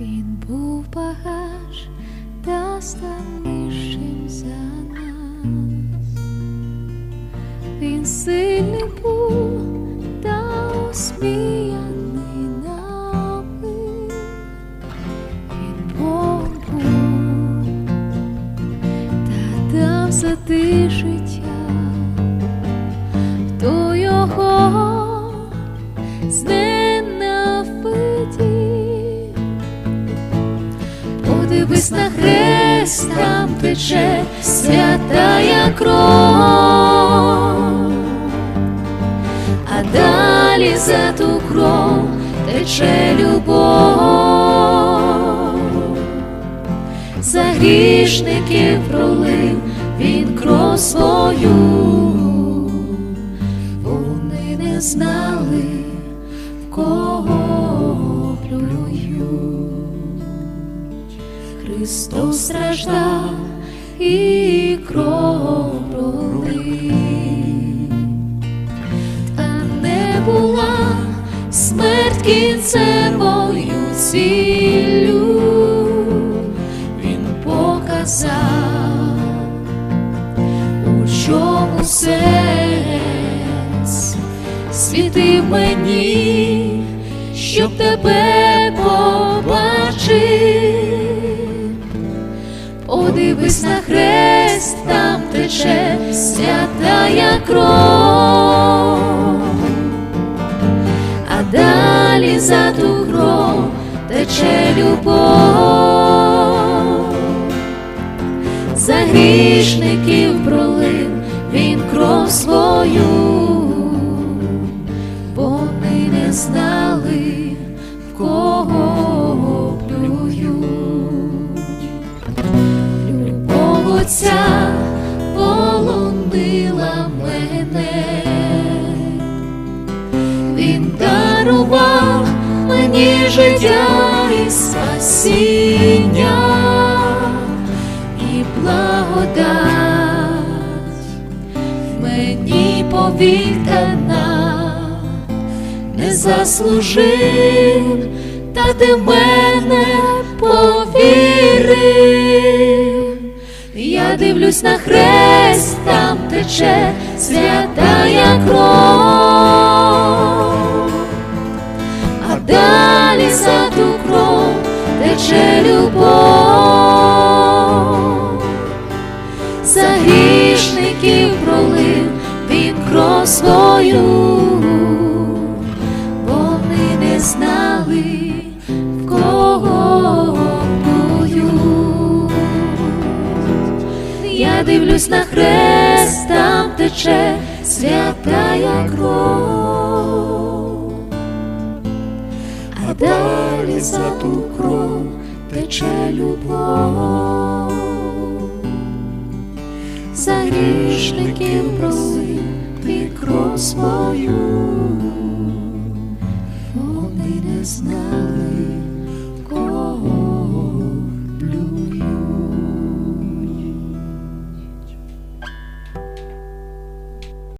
Він був багаж та став за нас. Він сильний був та осміяний нами. Він Бог був та дав за ти життя, зненавидів. Подивись на хрест, там тече святая кров, а далі за ту кров тече любов, за грішників пролив він кров свою, знали, кого плюють. Христос страждав і кров пролив, та не була смерть кінцевою ціллю, він показав, у чому сенс. Світи мені, щоб тебе побачити. Подивись на хрест, там тече святая кров, а далі за ту кров тече любов, за грішників пролив він кров свою, вони не знали, в кого плюють. Любов Отця полонила мене, Він дарував мені життя і спасіння і благодать мені не заслужив, та ти в мене повірив. Я дивлюсь на хрест, там тече святая кров, а далі за ту кров тече любов, за грішників пролив він кров свою, знали, в кого плюють. Я дивлюсь на хрест, там тече святая кров, а далі за ту кров тече любов, за грішників пролив він кров свою, знали, кого люблю.